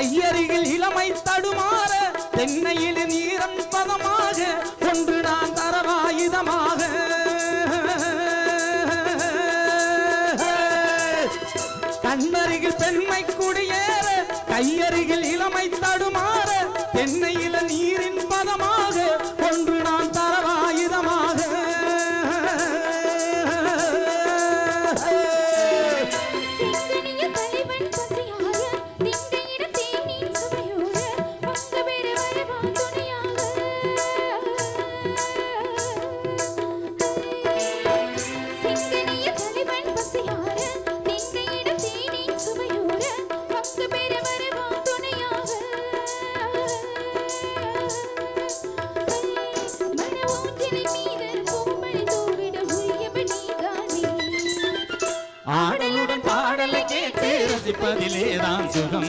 கையருகில் இளமை தடுமாற தென்னையில் நீரன் பதமாக ஒன்று நான் தரவாயுதமாக. கண்ணருகில் பெண்மை குடியேற கையருகில் இளமை ஆடலுடன் பாடலை கேட்டு ரசிப்பதிலே தான் சுகம்.